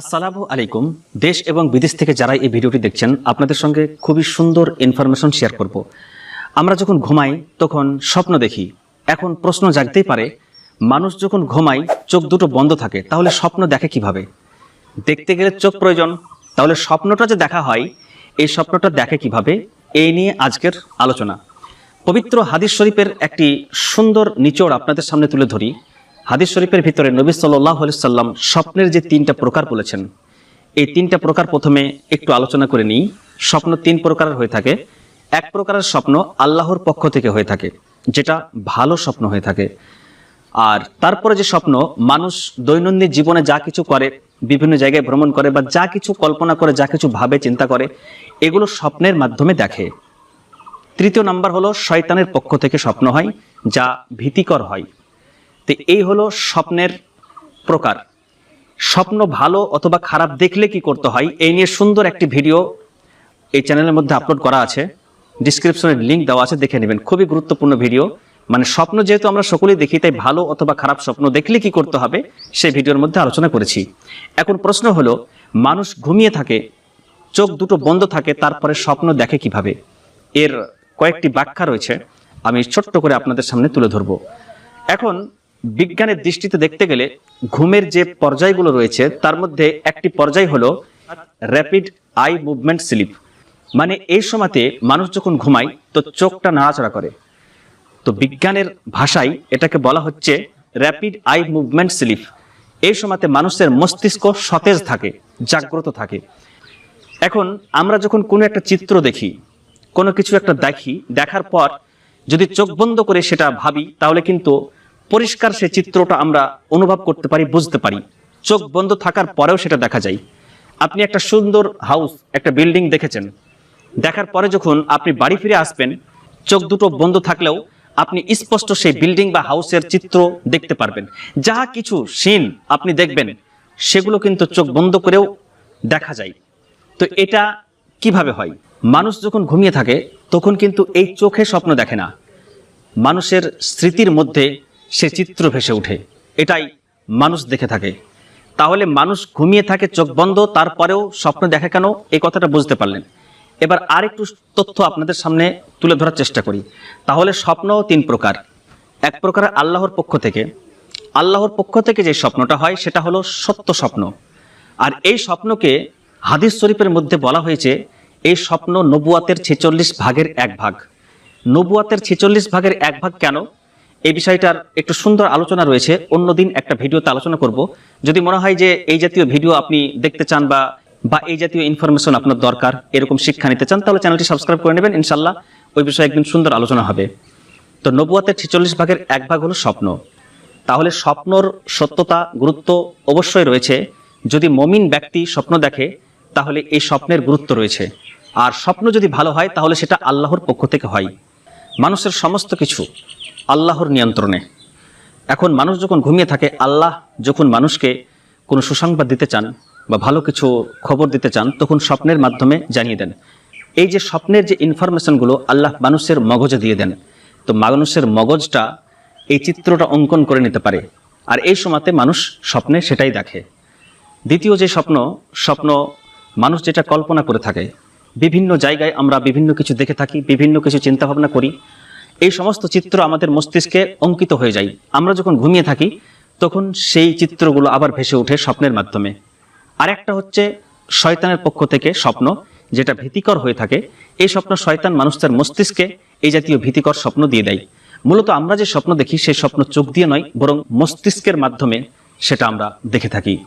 আসসালামু আলাইকুম। দেশ এবং বিদেশ থেকে যারা এই ভিডিওটি দেখছেন, আপনাদের সঙ্গে খুবই সুন্দর ইনফরমেশন শেয়ার করব। আমরা যখন ঘুমাই, তখন স্বপ্ন দেখি। এখন প্রশ্ন জাগতেই পারে, মানুষ যখন ঘুমায়, চোখ দুটো বন্ধ থাকে, তাহলে স্বপ্ন দেখে কীভাবে? দেখতে গেলে চোখ প্রয়োজন, তাহলে স্বপ্নটা যে দেখা হয়, এই স্বপ্নটা দেখে কীভাবে? এই নিয়ে আজকের আলোচনা। পবিত্র হাদিস শরীফের একটি সুন্দর নিচড় আপনাদের সামনে তুলে ধরি। হাদিস শরীফের ভিতরে নবী সাল্লাহ সাল্লাম স্বপ্নের যে তিনটা প্রকার বলেছেন, এই তিনটা প্রকার প্রথমে একটু আলোচনা করে নিই। স্বপ্ন তিন প্রকারের হয়ে থাকে। এক প্রকারের স্বপ্ন আল্লাহর পক্ষ থেকে হয়ে থাকে, যেটা ভালো স্বপ্ন হয়ে থাকে। আর তারপরে যে স্বপ্ন, মানুষ দৈনন্দিন জীবনে যা কিছু করে, বিভিন্ন জায়গায় ভ্রমণ করে বা যা কিছু কল্পনা করে, যা কিছু ভাবে, চিন্তা করে, এগুলো স্বপ্নের মাধ্যমে দেখে। তৃতীয় নাম্বার হলো, শয়তানের পক্ষ থেকে স্বপ্ন হয়, যা ভীতিকর হয়। তো এই হলো স্বপ্নের প্রকার। স্বপ্ন ভালো অথবা খারাপ দেখলে কি করতে হয়, এই নিয়ে সুন্দর একটি ভিডিও এই চ্যানেলের মধ্যে আপলোড করা আছে। ডিসক্রিপশনে লিঙ্ক দেওয়া আছে, দেখে নেবেন। খুবই গুরুত্বপূর্ণ ভিডিও। মানে স্বপ্ন যেহেতু আমরা সকলেই দেখি, তাই ভালো অথবা খারাপ স্বপ্ন দেখলে কি করতে হবে, সেই ভিডিওর মধ্যে আলোচনা করেছি। এখন প্রশ্ন হলো, মানুষ ঘুমিয়ে থাকে, চোখ দুটো বন্ধ থাকে, তারপরে স্বপ্ন দেখে কীভাবে? এর কয়েকটি ব্যাখ্যা রয়েছে, আমি ছোট্ট করে আপনাদের সামনে তুলে ধরব। এখন বিজ্ঞানের দৃষ্টিতে দেখতে গেলে ঘুমের যে পর্যায়গুলো রয়েছে, তার মধ্যে একটি পর্যায় হলো র্যাপিড আই মুভমেন্ট স্লিপ মানে এই সময়তে মানুষ যখন ঘুমায়, তো চোখটা নাড়াচাড়া করে। তো বিজ্ঞানের ভাষায় এটাকে বলা হচ্ছে র্যাপিড আই মুভমেন্ট স্লিপ এই সময়তে মানুষের মস্তিষ্ক সতেজ থাকে, জাগ্রত থাকে। এখন আমরা যখন কোনো একটা চিত্র দেখি, কোনো কিছু একটা দেখি, দেখার পর যদি চোখ বন্ধ করে সেটা ভাবি, তাহলে কিন্তু পরিষ্কার সেই চিত্রটা আমরা অনুভব করতে পারি, বুঝতে পারি। চোখ বন্ধ থাকার পরেও সেটা দেখা যায়। আপনি একটা সুন্দর হাউস, একটা বিল্ডিং দেখেছেন। দেখার পরে যখন আপনি বাড়ি ফিরে আসবেন, চোখ দুটো বন্ধ থাকলেও আপনি স্পষ্ট সেই বিল্ডিং বা হাউসের চিত্র দেখতে পারবেন। যা কিছু সিন আপনি দেখবেন, সেগুলো কিন্তু চোখ বন্ধ করেও দেখা যায়। তো এটা কীভাবে হয়? মানুষ যখন ঘুমিয়ে থাকে, তখন কিন্তু এই চোখে স্বপ্ন দেখে না। মানুষের স্মৃতির মধ্যে সে চিত্র ভেসে ওঠে এটাই মানুষ দেখে থাকে। তাহলে মানুষ ঘুমিয়ে থাকে, চোখ বন্ধ, তারপরেও স্বপ্ন দেখে কেন? এই কথাটা বুঝতে পারলেন। এবার আরেকটু তথ্য আপনাদের সামনে তুলে ধরার চেষ্টা করি। তাহলে স্বপ্নও তিন প্রকার। এক প্রকার আল্লাহর পক্ষ থেকে। আল্লাহর পক্ষ থেকে যে স্বপ্নটা হয়, সেটা হলো সত্য স্বপ্ন। আর এই স্বপ্নকে হাদিস শরীফের মধ্যে বলা হয়েছে, এই স্বপ্ন নবুয়াতের ছেচল্লিশ ভাগের এক ভাগ। নবুয়াতের ছেচল্লিশ ভাগের এক ভাগ কেন? এই বিষয়টার একটু সুন্দর আলোচনা রয়েছে। অন্যদিন একটা ভিডিওতে আলোচনা করব। যদি মনে হয় যে এই জাতীয় ভিডিও আপনি দেখতে চান বা বা এই জাতীয় ইনফরমেশন আপনার দরকার, এরকম শিক্ষা নিতে চান, তাহলে চ্যানেলটি সাবস্ক্রাইব করে নেবেন ইনশাল্লাহ ওই বিষয়ে একদিন সুন্দর আলোচনা হবে। তো নবুয়াতের ছেচল্লিশ ভাগের এক ভাগ হলো স্বপ্ন। তাহলে স্বপ্নর সত্যতা, গুরুত্ব অবশ্যই রয়েছে। যদি মমিন ব্যক্তি স্বপ্ন দেখে, তাহলে এই স্বপ্নের গুরুত্ব রয়েছে। আর স্বপ্ন যদি ভালো হয়, তাহলে সেটা আল্লাহর পক্ষ থেকে হয়। মানুষের সমস্ত কিছু আল্লাহর নিয়ন্ত্রণে। এখন মানুষ যখন ঘুমিয়ে থাকে, আল্লাহ যখন মানুষকে কোনো সুসংবাদ দিতে চান বা ভালো কিছু খবর দিতে চান, তখন স্বপ্নের মাধ্যমে জানিয়ে দেন। এই যে স্বপ্নের যে ইনফরমেশনগুলো আল্লাহ মানুষের মগজে দিয়ে দেন, তো মানুষের মগজটা এই চিত্রটা অঙ্কন করে নিতে পারে। আর এই সময়তে মানুষ স্বপ্নে সেটাই দেখে। দ্বিতীয় যে স্বপ্ন স্বপ্ন মানুষ যেটা কল্পনা করে থাকে, বিভিন্ন জায়গায় আমরা বিভিন্ন কিছু দেখে থাকি, বিভিন্ন কিছু চিন্তাভাবনা করি এই সমস্ত চিত্র আমাদের মস্তিষ্কে অঙ্কিত হয়ে যায়। আমরা যখন ঘুমিয়ে থাকি, তখন সেই চিত্রগুলো আবার ভেসে ওঠে স্বপ্নের মাধ্যমে। আর একটা হচ্ছে শয়তানের পক্ষ থেকে স্বপ্ন, যেটা ভীতিকর হয়ে থাকে। এই স্বপ্ন শয়তান মানুষের মস্তিষ্কে এই জাতীয় ভীতিকর স্বপ্ন দিয়ে দেয়। মূলত আমরা যে স্বপ্ন দেখি সেই স্বপ্ন চোখ দিয়ে নয়, বরং মস্তিষ্কের মাধ্যমে সেটা আমরা দেখে থাকি।